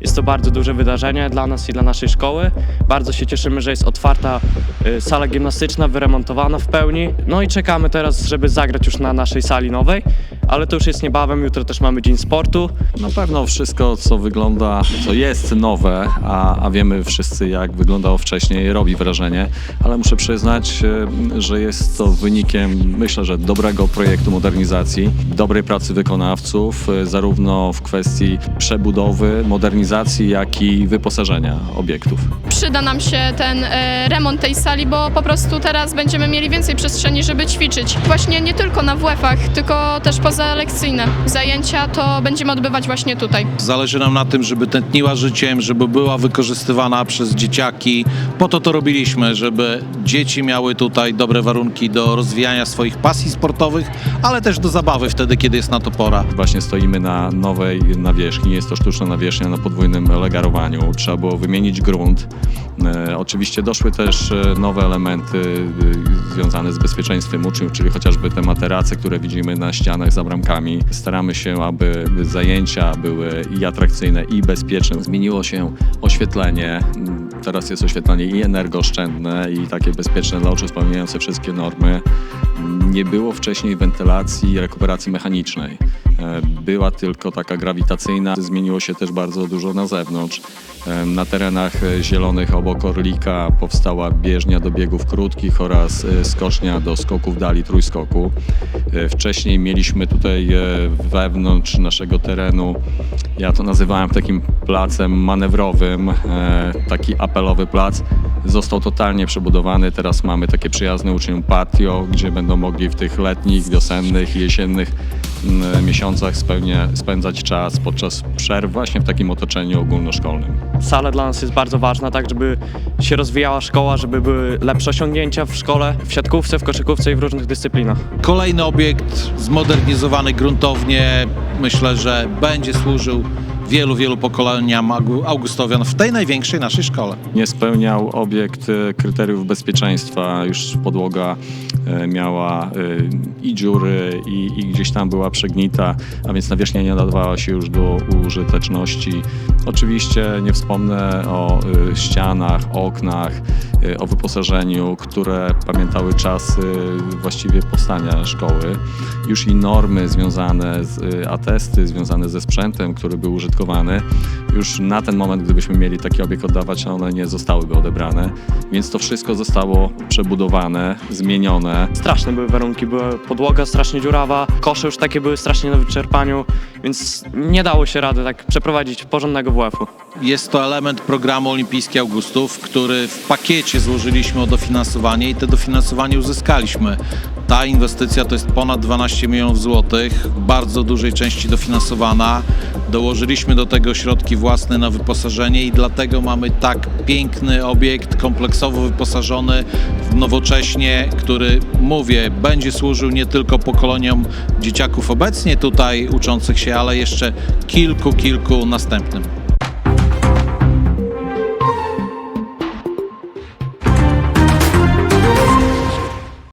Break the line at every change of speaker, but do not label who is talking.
Jest to bardzo duże wydarzenie dla nas i dla naszej szkoły. Bardzo się cieszymy, że jest otwarta y, sala gimnastyczna, wyremontowana w pełni. No i czekamy teraz, żeby zagrać już na naszej sali nowej, ale to już jest niebawem. Jutro też mamy Dzień Sportu.
Na pewno wszystko, co wygląda, co jest nowe, a, a wiemy wszyscy, jak wyglądało wcześniej, robi wrażenie, ale muszę przyznać, e, że jest to wynikiem, myślę, że dobrego projektu modernizacji, dobrej pracy wykonawców, e, zarówno w kwestii przebudowy, modernizacji, jak i wyposażenia obiektów.
przyda nam się ten e, remont tej sali, bo po prostu teraz będziemy mieli więcej przestrzeni, żeby ćwiczyć. Właśnie nie tylko na WF-ach, tylko też pozalekcyjne zajęcia to będziemy odbywać właśnie tutaj.
Zależy nam na tym, żeby tętniła życiem, żeby była wykorzystywana przez dzieciaki. Po to to robiliśmy, żeby dzieci miały tutaj dobre warunki do rozwijania swoich pasji sportowych, ale też do zabawy wtedy, kiedy jest na to pora.
Właśnie stoimy na nowej nawierzchni, jest to sztuczna nawierzchnia na podwójnym legarowaniu. Trzeba było wymienić grunt. E, oczywiście doszły też e, nowe elementy e, związane z bezpieczeństwem uczniów, czyli chociażby te materace, które widzimy na ścianach za bramkami. Staramy się, aby zajęcia były i atrakcyjne, i bezpieczne. Zmieniło się oświetlenie. Teraz jest oświetlenie i energooszczędne, i takie bezpieczne dla oczu, spełniające wszystkie normy. Nie było wcześniej wentylacji i rekuperacji mechanicznej. E, Była tylko taka grawitacyjna. Zmieniło się też bardzo dużo na zewnątrz. E, Na terenach e, zielonych obok Orlika powstała bieżnia do biegów krótkich oraz skocznia do skoków dali trójskoku. Wcześniej mieliśmy tutaj wewnątrz naszego terenu, ja to nazywałem takim placem manewrowym, taki apelowy plac. Został totalnie przebudowany. Teraz mamy takie przyjazne uczniom patio, gdzie będą mogli w tych letnich, wiosennych jesiennych miesiącach spełnia, spędzać czas podczas przerw właśnie w takim otoczeniu ogólnoszkolnym.
Sala dla nas jest bardzo ważna, tak żeby się rozwijała szkoła, żeby były lepsze osiągnięcia w szkole, w siatkówce, w koszykówce i w różnych dyscyplinach.
Kolejny obiekt zmodernizowany gruntownie, myślę, że będzie służył wielu, wielu pokoleniom Augu- Augustowian w tej największej naszej szkole.
Nie spełniał obiekt e, kryteriów bezpieczeństwa, już podłoga e, miała e, i dziury, i, i gdzieś tam była przegnita, a więc nawierzchnia nie nadawała się już do użyteczności. Oczywiście nie wspomnę o ścianach, oknach, o wyposażeniu, które pamiętały czasy właściwie powstania szkoły. Już i normy związane z atesty, związane ze sprzętem, który był użytkowany, już na ten moment, gdybyśmy mieli taki obiekt oddawać, one nie zostałyby odebrane. Więc to wszystko zostało przebudowane, zmienione.
Straszne były warunki, była podłoga strasznie dziurawa, kosze już takie były strasznie na wyczerpaniu, więc nie dało się rady tak przeprowadzić porządnego WF-u.
Jest to element programu Olimpijski Augustów, który w pakiecie złożyliśmy o dofinansowanie i te dofinansowanie uzyskaliśmy. Ta inwestycja to jest ponad 12 milionów złotych, bardzo dużej części dofinansowana. Dołożyliśmy do tego środki własne na wyposażenie i dlatego mamy tak piękny obiekt, kompleksowo wyposażony, nowocześnie, który, mówię, będzie służył nie tylko pokoleniom dzieciaków obecnie tutaj uczących się, ale jeszcze kilku, kilku następnym.